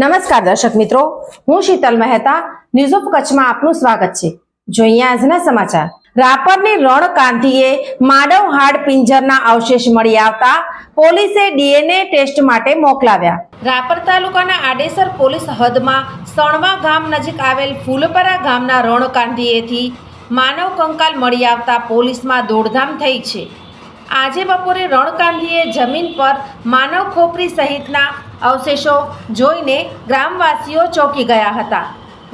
નમસ્કાર દર્શક મિત્રો, હું શીતલ મહેતા ન્યૂઝ ઓફ કચ્છમાં આપનું સ્વાગત છે. જોઈએ આજના સમાચાર. રાપરની રણકાંધીએ માડવ હાડ પિંજરના અવશેષ મળી આવતા પોલીસે ડીએનએ ટેસ્ટ માટે મોકલાવ્યા. રાપર તાલુકાના આડેસર પોલીસ હદમાં સણવા ગામ નજીક આવેલ ફૂલપરા ગામના રણકાંધીએથી માનવ કંકાલ મળી આવતા પોલીસમાં દોડધામ થઈ છે. આજે બપોરે રણકાંધીએ જમીન પર માનવ ખોપરી સહિતના અવશેષો જોઈને ગ્રામવાસીઓ ચોંકી ગયા હતા.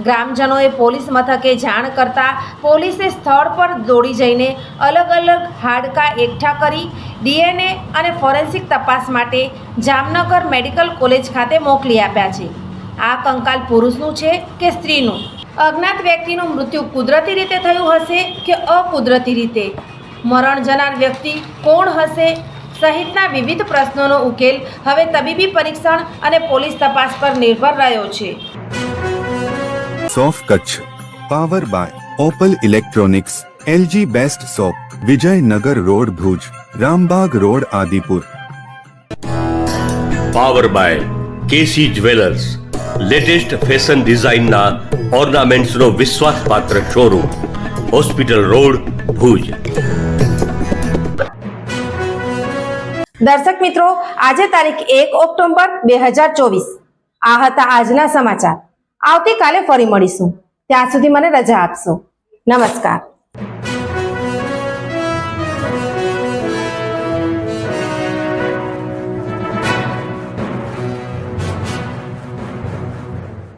ગ્રામજનોએ પોલીસ મથકે જાણ કરતાં પોલીસે સ્થળ પર દોડી જઈને અલગ અલગ હાડકાં એકઠા કરી, ડીએનએ અને ફોરેન્સિક તપાસ માટે જામનગર મેડિકલ કોલેજ ખાતે મોકલી આપ્યા છે. આ કંકાલ પુરુષનું છે કે સ્ત્રીનું? અજ્ઞાત વ્યક્તિનું મૃત્યુ કુદરતી રીતે થયું હશે કે અકુદરતી રીતે? મરણ જનાર વ્યક્તિ કોણ હશે સહિતના વિવિધ પ્રશ્નોનો ઉકેલ હવે તબીબી પરીક્ષણ અને પોલીસ તપાસ પર નિર્ભર રહ્યો છે. સોફ Kutch power by Opal electronics LG best shop Vijaynagar road Bhuj Rambag road Adipur. Power by KC jewellers latest fashion ડિઝાઇનના ઓર્નામેન્ટ્સનો વિશ્વાસપાત્ર શોરૂમ હોસ્પિટલ રોડ ભુજ. દર્શક મિત્રો, આજે તારીખ એક ઓક્ટોબર બે હજાર ચોવીસ. આ હતા આજના સમાચાર. આવતીકાલે ફરી મળીશું. ત્યાં સુધી મને રજા આપશો. નમસ્કાર.